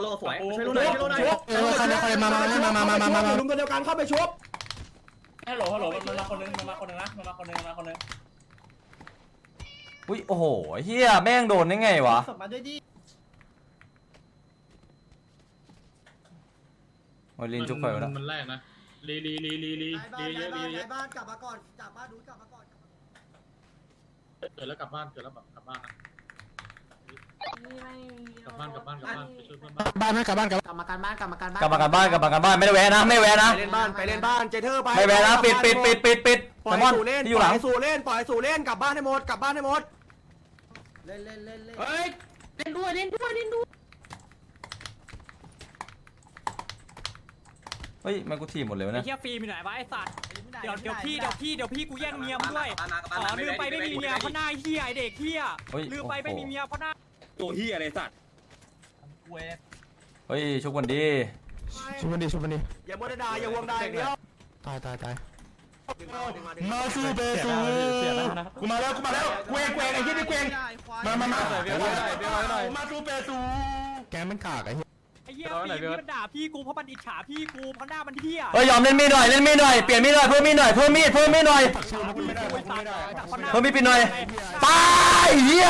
Speaker 10: โล
Speaker 1: สวย
Speaker 4: ช่ว
Speaker 10: ยลุง
Speaker 6: หน่อยช่วยลุงหน่อย
Speaker 2: เออใครมาใครมามามามามามามา
Speaker 4: ลุงตัวเดียวกันเข้าไปชุบ
Speaker 10: ฮัลโหลฮัลโหลมันมาคนนึงมันมาคนนึงนะมันมาคนนึงมันมาคนนึง
Speaker 1: อุ้ยโอ้โหเฮียแม่งโดนได้ไงวะ
Speaker 4: มาด้วยดิ
Speaker 1: โอ้ยลินจุกไปแล้ว
Speaker 10: มันแรกนะลีลีลีลีลีลีเยอะลีเยอะ
Speaker 4: บ้านกลับมาก่อนจากบ้านดูกลับมาก่อน
Speaker 10: เกิดแล้วกลับบ้านเกิดแล้วแบบกลับบ้านนะ กลับบ้านกลับบ้านกลับบ้านไปช่วยเพื่อนบ้าน
Speaker 2: บ้านไหมกลับบ้านกลับ
Speaker 5: กลับมากันบ้านกลับมากันบ้าน
Speaker 1: กลับมากันบ้านกลับมากันบ้านไม่ได้แวะนะไม่แวะนะ
Speaker 4: ไปเล่นบ้านไปเล่นบ้านเจเธอร์ไป
Speaker 1: ไม่แวะนะปิดปิดปิดปิดปิด
Speaker 4: ปล่
Speaker 1: ไซ
Speaker 4: อย
Speaker 1: มอน
Speaker 4: สู่เล่น
Speaker 1: ที่อ
Speaker 4: ป
Speaker 1: ยู่ห
Speaker 4: ล่
Speaker 1: ลั
Speaker 4: องยสู่เล่นปล่อยสู่เล่นกลับบ้านให้หมดกลับบ้านให้หมด
Speaker 5: เล่นเล่นเล่นเล่น
Speaker 10: เฮ้ยเล่นด้วยเล่นด้วยเล่นด้วย
Speaker 1: เฮ้ยแม่งกูทีมหมดเลยวะเนี่ย
Speaker 6: เฮียฟรีมีหน่อยวะไอ้สัตว์เดี๋ยวเดี๋ยวพี่เดี๋ยวพี่เดี๋ยวพี่กูแย่งเมียมึงด้วยอ๋อลืมไปไม่มีเมียเพราะหน้าเฮียไอเด็กเฮีย
Speaker 1: เฮ้ย
Speaker 6: ลืมไปไม่มีเมียเพราะหน้า
Speaker 8: ตัวเฮียอะไรสัตว์
Speaker 1: เฮ้ยชุบกันดี
Speaker 2: ชุบมันดิชุบมันดิ
Speaker 4: อย่ามัวแต่ด่าอย่าห่วงด่าอย่างเดียว
Speaker 2: ตายตายตาย
Speaker 4: ดึงมาดึงมาดึง
Speaker 2: มา
Speaker 4: มา
Speaker 2: สู้เบสูกูมาแล้วกูมาแล้วเวงเวงไอ้ที่นี่เวงมามามามาสู้เบสูแกมันกากไอ้
Speaker 6: ไอ้ เฮียฟรีพี่มันด่าพี่กูเพราะมันอิจฉาพี่กูเพราะหน้ามันเฮีย
Speaker 1: เฮ้ยยอมเล่นมีดหน่อยเล่นมีดหน่อยเปลี่ยนมีดหน่อยเพิ่มมีดหน่อยเพิ่มมีดเพิ่มมีดหน่อยเพิ่มมีดปิดหน่อยตายเฮีย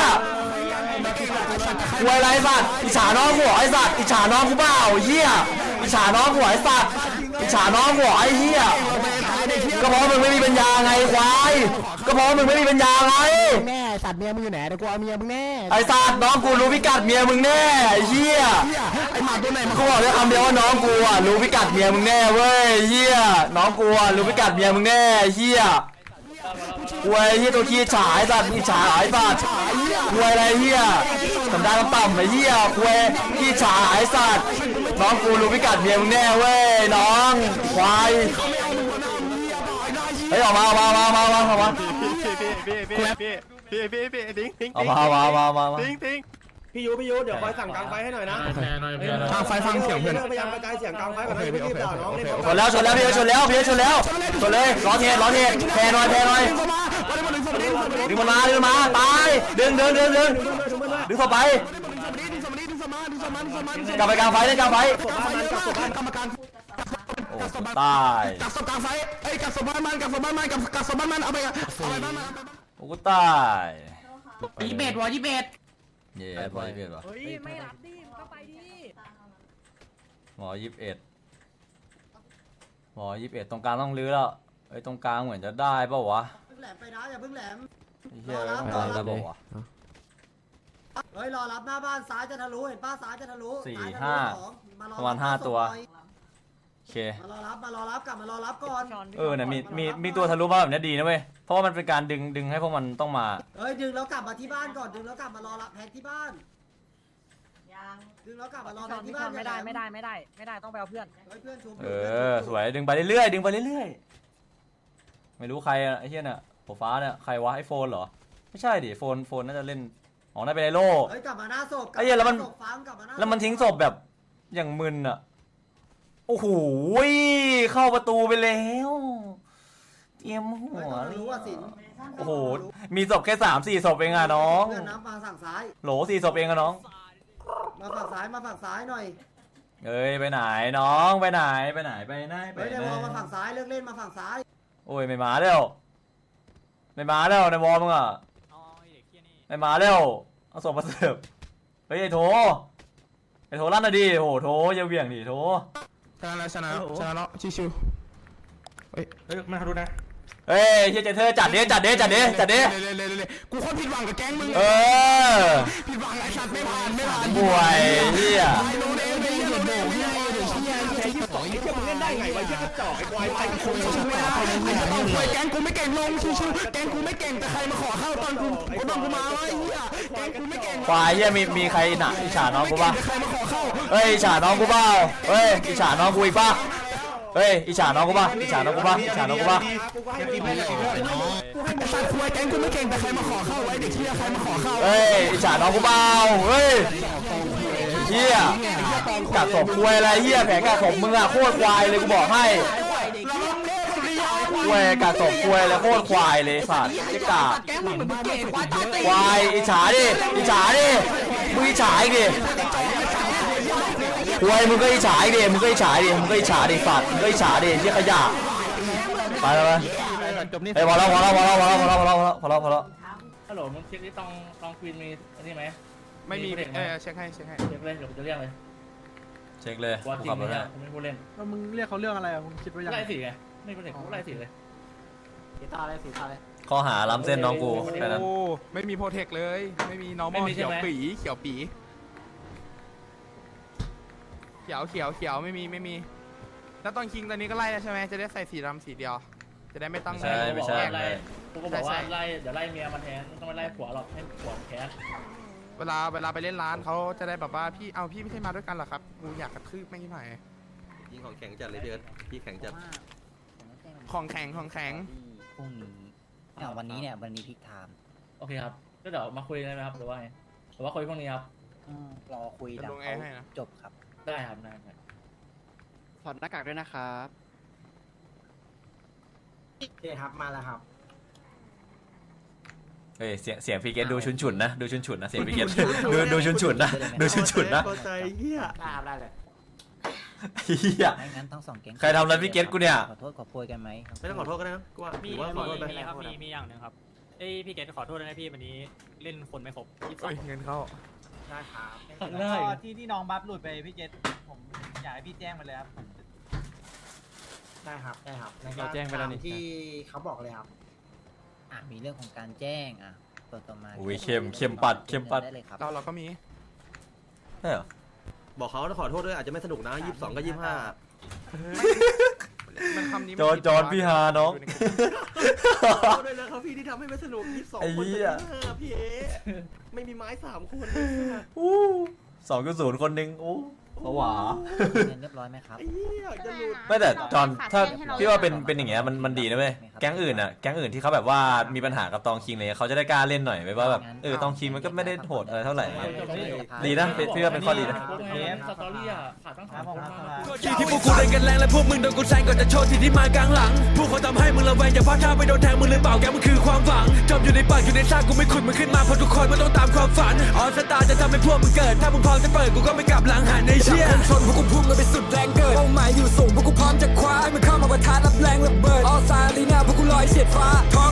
Speaker 1: ควยไรสัตว์อิจฉาน้องหัวไอสัตว์อิจฉาน้องกูเปล่าเฮียอิจฉาน้องหัวไอสัตว์อิจฉาน้องหัวไอเฮียก็เพราะมึงไม่มีปัญญาไงควาย ก็เพราะมึงไม่มีปัญญาไง
Speaker 2: แม่สัตว์เมียมึงอยู่ไหนเดี๋ยวกูเอาเมียมึงแน่
Speaker 1: ไอสัตว์น้องกูรู้พิกัดเมียมึงแน่ไอ้เฮีย
Speaker 2: ไอ้หมาตัวไหนมัน
Speaker 1: กูบอกได้คำเดียวว่าน้องกูอะรู้พิกัดเมียมึงแน่เว้ยเฮียน้องกูอะรู้พิกัดเมียมึงแน่เฮียควยเฮียตัวขี้ฉายสัตว์อิจฉาไอ้สัตว์ควยอะไรเฮียสันดานต่ำไอ้เฮียควยขี้ฉาไอ้สัตว์น้องกูรู้พิกัดเมียมึงแน่เว้ยน้องควายเฮ้ยออกมาออกมาออกมาออกมาออกมา
Speaker 7: พี่พี่พี่พี่พี่ทิ้งทิ้ง
Speaker 1: ออกมาออกมาออกมาออกมา
Speaker 7: ทิ้งทิ้ง
Speaker 4: พี่ยูพี่ยูเดี๋ยวคอยสั่งกลางไฟให้หน่อยนะ
Speaker 10: แพ้หน่อยแพ้หน่อย
Speaker 2: ทางไฟฟังเสียงเพื่อน
Speaker 4: พยายามกระจายเสียงกลางไฟก่อนนะพี่รีบด่าน้องเล่น
Speaker 1: ชนแล้วชนแล้วพี่ชนแล้วพี่ชนแล้วชนเลยล้อเทล้อเทแพรหน่อยแพรหน่อยดึงมันมาดึงมันมาตายดึงดึงดึงดึงดึงเข้าไปกลับไปกลางไฟเล่นกลางไฟ
Speaker 2: กรรมการ
Speaker 1: โอ้ตาย
Speaker 2: กักศพกลางไฟเอ้ยกักศพบ้านมันกักศพบ้านมันกักกักศพบ้านมันเอาไปเอาไปบ้านมัน
Speaker 1: โอ้กูตาย
Speaker 3: ยี่เบ็ดวะยี่เบ็ด
Speaker 1: เย้บอยยี่สิบเอ็ดวะ
Speaker 6: เฮ้ยไม่รับดิมึงก็ไปดิ
Speaker 1: หมอยี่สิบเอ็ดหมอยี่สิบเอ็ดตรงกลางต้องลื้อแล้วเอ้ยตรงกลางเหมือนจะได้ป่าววะ
Speaker 5: เพิ่งแหลมไปนะอย่าเพิ่งแหลม
Speaker 1: ไอ้เหี้ยไม่ได้ได้ป่าววะ
Speaker 5: เฮ้ยรอรับหน้าบ้านซ้ายจะทะลุเห็นป้าซ้ายจะทะลุ
Speaker 1: สี่
Speaker 5: ซ้ยจทะลุ
Speaker 1: ห้า
Speaker 5: สองมารอ
Speaker 1: ประมาณห้าตัว
Speaker 5: หน่อย
Speaker 1: โอ เค
Speaker 5: มารอรับมารอรับกลับมารอรับก่อน
Speaker 1: เออเนี่ยมีมีมีตัวทะลุมาแบบเนี้ยดีนะเว้ย เพราะว่ามันเป็นการดึงดึงให้พวกมันต้องมา
Speaker 5: เฮ้ยดึงแล้วกลับมาที่บ้านก่อนดึงแล้วกลับมารอรับแพนที่บ้าน
Speaker 9: ยัง
Speaker 5: ดึงแล้วกลับมารอ
Speaker 6: ช
Speaker 5: แพ
Speaker 6: อนน
Speaker 5: ที่
Speaker 6: ช
Speaker 5: บ้า
Speaker 6: อนนไม่ได้ไม่ได้ไม่ได้ไม่ได้ต้องไปเอาเพื่อน
Speaker 5: เฮ้ยเพื่อนชู
Speaker 1: เออ สวยดึงไปเรื่อยๆดึงไปเรื่อยๆ ไม่รู้ใครอะไอ้เหี้ยเนี่ยหัวฟ้าเนี่ยใครวะไอโฟนเหรอ ไม่ใช่ดิโฟนโฟนน่าจะเล่นอ๋อน่าเป็นไอโล
Speaker 5: เฮ้ยกลับมาหน้าศพ
Speaker 1: ไอ้เหี้ยแล้วมัน
Speaker 5: ศพฟังกลับมาหน้า
Speaker 1: แล้วมันทิ้งศพแบบอย่างมึนอะโอ้โหเข้าประตูไปแล้วเตรียมหั
Speaker 5: เฮ้ยวต้อง
Speaker 1: เลย
Speaker 5: รู้ว่าสิน
Speaker 1: โอ้โหมีศพแค่สามสี่ศพเองอะน้อง
Speaker 5: เพื่อนน้ำมาฝั่งซ้าย
Speaker 1: โหลสี่ศพเองอะน้อง
Speaker 5: มาฝั่งซ้ายมาฝั่งซ้ายหน่อย
Speaker 1: เอ้ยไปไหนน้องไปไหนไปไหนไปไหนไป
Speaker 5: เฮ้ย
Speaker 1: ไห
Speaker 5: ใน
Speaker 1: น
Speaker 5: วอลมาฝั่งซ้ายเลิกเล่นมาฝั่งซ้าย
Speaker 1: โอ้ยไม่มาแล้วไม่มาแล้วในวอลมึงอะ
Speaker 6: อ๋อไอ้เด็กเฮียนี่
Speaker 1: ไม่มาแล้วเอาศพมาเสิร์ฟเฮ้ยไอ้โถไอ้โถลั่นหน่ะดิโอ้โหโถอย่าเหวี่ยงดิโถ
Speaker 2: ชนะแล้วชนะแล้วชนะแล้วชิว
Speaker 10: เฮ้ยมาดูนะ
Speaker 1: เฮ้ยเฮียเจเธอจัดดิจัดดิจัดดิจัดดิ
Speaker 2: เลยเลยเลยเลยกูโคตรผิดหวังกับแก๊งมึง
Speaker 1: เออ
Speaker 2: ผิดหวังไอ้สัตว์ไม่ผ่านไม่ผ่าน
Speaker 1: ป่วยเฮีย
Speaker 2: ไอ้โดนเองไปเหยียบโบกเฮียเดี๋ยวเฮีย เฮีย
Speaker 4: ยี่สิบสองยี่สิบมึงเล่นได้ไงวะยี่สิบจ่อไอ้ควายไปกับคน
Speaker 2: ชิวๆนะไอ้ต้องคุยแกงกูไม่เก่งลงชิวๆแกงกูไม่เก่งแต่ใครมาขอเข้าตอนกูตอนกูมาวะไอ้เฮียแกงกูไม่เก่ง
Speaker 1: ควายเฮียมีมีใครหนักอิจฉาน้องกูป่ะ
Speaker 2: ใครมาขอเข้า
Speaker 1: เฮ้ยอิจฉาน้องกูเปล่าเฮ้ยอิจฉาน้องกูอีกปะเฮ้ยอิจฉาน้องกูป่ะอิจฉาน้องกูป่ะอิจฉาน้องกูป่ะ
Speaker 4: กูให้มึงเลย
Speaker 2: ไอ้สัตว์คุยแกงกูไม่เก่งแต่ใครมาขอเข้าไอ้เด็กเฮียใครมาขอเข้า
Speaker 1: เฮ้ยอิจฉาน้องกูเปล่าเฮ้ย เฮียกัดศพควายอะไรเฮียแผงกัดศพมึงอะโคตรควายเลยกูบอกให้ควายกัดศพควายแล้วโคตรควายเลยสัตว์ไอ้กา
Speaker 3: แกมึงเหมือนมึงเก่งควายตายเตะ
Speaker 1: ควายอิจฉาดิอิจฉาดิมึงอิจฉาอีกดิ
Speaker 2: ไค
Speaker 1: วยมึงก็อิจฉาดิมึงก็อิจฉาดิมึงก็อิจฉาดิสัตว์มึงก็อิจฉาดิเหี้ยขยะไปแล้วไป
Speaker 11: จบนี่
Speaker 1: ไอ้ยพอแล้วพอแล้วพอแล้วพอแล้วพอแล้วพอแล้วพอแล้วพอแล้ว
Speaker 10: ฮัลโหลมึงเช็คที่ตองตองควีนมีอันนี้ไหม
Speaker 11: ไม่มี
Speaker 10: เด็กไห
Speaker 11: เออเช็คให้เช็คให้
Speaker 10: เช็คเลยเดี๋ยวกูจะเรียกเลย
Speaker 1: เช็คเลย
Speaker 10: ว่าจริ
Speaker 1: ขั
Speaker 10: ง
Speaker 1: บ
Speaker 10: ไหม
Speaker 1: รถ
Speaker 10: เนี่
Speaker 1: ให้
Speaker 10: ยกูไม่พูดเล่น
Speaker 12: แล้วมึงเรียกเขาเรื่องอะไรอะมึงคิดว่ายัง
Speaker 10: ไล่สีไงไม่เป็นเด็กกูไล่สีเลย
Speaker 5: สีตาเลยสีตาเลย
Speaker 1: ข้อหาล้ำเส้นน้องกูแค่นั้น
Speaker 11: โอ้ไม่มีโปรเทคเลย ไม่มีน้องมอเขียวปีเขียวปีเขียวเขียวเขียวไม่มีไม่มี แล้วตอนคิงตอนนี้ก็ไล่แล้วใช่ไหมจะได้ใส่สีดำสีเดียว จะได้ไม่ต้อง
Speaker 1: ไม่ใช่ไม่ใช่
Speaker 10: ไล่กูก็บอกว่าไล่เดี๋ยวไล่เมียมาแทนไม่ต้องไปไล่ผัวหรอกให้ผัวแคส
Speaker 11: เวลาเวลาไปเล่นร้านเขาจะได้แบบว่าพี่เอาพี่ไม่ใช่มาด้วยกันเหรอครับกูอยากกระทืบไม่งหน่อย
Speaker 13: ยิงของแข็งจัดเลยเดือนพี่แข็งจัด
Speaker 11: ของแข็งของแข็ง
Speaker 14: พรุ่งนี้อ่าวันนี้เนี่ยวันนี้พิกไทม์
Speaker 10: โอเคครับก็เดี๋ยวมาคุยกันนะครับหรือว่าไงหรือว่าคุยพวกนี้ครับ
Speaker 14: อืมรอคุยหลัง
Speaker 11: ลงแอ
Speaker 14: เขา
Speaker 11: ร์ให้นะ
Speaker 14: จบครับ
Speaker 10: ได้ครับได้ครับ
Speaker 12: ถอดหน้ากากด้วยนะครับ
Speaker 5: โอเคครับมาแล้วครับ
Speaker 1: เฮ้ยเสียงเสียงพี่เกตดูชุนฉุนๆนะดูชุนฉุนๆนะเสียงพี่เกตดูดูชุนฉุนๆนะดูชุนฉุนๆนะ
Speaker 13: เข้าใจเหี้ย
Speaker 5: ได้ครับได้เลย
Speaker 1: เฮีย
Speaker 14: ไม่งั้นทั้งสองแก๊ง
Speaker 1: ใครทำอะไรพี่เกตกูเนี่ย
Speaker 14: ขอโทษขอโพยกันไหมครับ
Speaker 13: ไม่ต้องขอโทษก็ได้นะกูว่า
Speaker 6: มี
Speaker 13: ถือว่าขอโทษไป
Speaker 6: มีครับมีมีอย่างหนึ่งครับเอ้ยพี่เกดขอโทษด้วยนะพี่วันนี้เล่นคนไม่ครบยี่สิบสอ
Speaker 11: เอ้
Speaker 6: ง
Speaker 11: ยเงินเข้า
Speaker 5: ได้ครับ
Speaker 10: ได้
Speaker 12: ที่ที่น้องบัฟหลุดไปพี่เจษผมอยากให้พี่แจ้งมาเลยครับ
Speaker 5: ได้ครับได้ครับใน
Speaker 11: เราแจ้งไปแล้วนี่
Speaker 5: ตามที่เขาบอกเลยครับ
Speaker 14: อะมีเรื่องของการแจ้งอะตัวต่อมา
Speaker 1: อุ้ยเข้มเข้มปัดเข้มปัด
Speaker 14: ได้เลยครับ
Speaker 11: เราเราก็มี
Speaker 1: ใช่เหรอ
Speaker 13: บอกเขาขอโทษด้วยอาจจะไม่สนุกนะยี่สิบสองกับยี่สิบห้า
Speaker 11: มันคำนี้
Speaker 1: จอนจอนพี่ฮาน้อง
Speaker 13: ขอโทษด้วยนะครับพี่ที่ทำให้ไม่สนุกยี่สิบสอง
Speaker 1: ไอ้
Speaker 13: คน
Speaker 1: เหี้
Speaker 13: กับ
Speaker 1: ย
Speaker 13: ยี่สิบห้าพี่เอไม่มีไม้สามคน
Speaker 1: อู้สองจุดศูนย์คนหนึ่งโอ้ ผวา
Speaker 14: เงินเรียบร้อยไหมครับ
Speaker 13: ไอ้เหี้ยจะหลุด
Speaker 1: ไม่แต่จอนถ้าพี่ว่าเป็นเป็นอย่างเงี้ยมันมันดีนะเว้ยแก๊งอื่นอะแก๊งอื่นที่เขาแบบว่ามีปัญหากับตองคิงเลยเขาจะได้กล้าเล่นหน่อยไหมว่าแบบเออตองคิงมันก็ไม่ได้โหดอะไรเท่าไหร่ ดีนะเป็นพี่ว่าเป็นข้อดีนะ
Speaker 10: สตอรี่อะขาดตั้งสามคนมาก
Speaker 12: ที่พวกกูเล่นกันแรงและพวกมึงโดนกูแซงก่อนจะโชว์ที่ที่มากลางหลัง พวกเขาทำให้มึงระแวงอย่าพลาดท่าไปโดนแทงมึงหรือเปล่าแกมันคือความหวังจมอยู่ในปากอยู่ในซากกูไม่ขุดมึงขึ้นมาเพราะทุกคนมันต้องตามความฝันออสตาจะทำให้พวกมึงเกิด ถ้ามึงพร้อมจะเปิดกูก็ไม่กลับหลังหันในเชี่ยชนพวกกูพุ่งกันไปสุดแรงเกิดเป้าหมายอยู่สูงพวกกูพร้อมจะคว้าให้มันเข้ามาประทะรับแรงระเบิดออสซาลีนาพวกกูลอยเฉียดฟ้า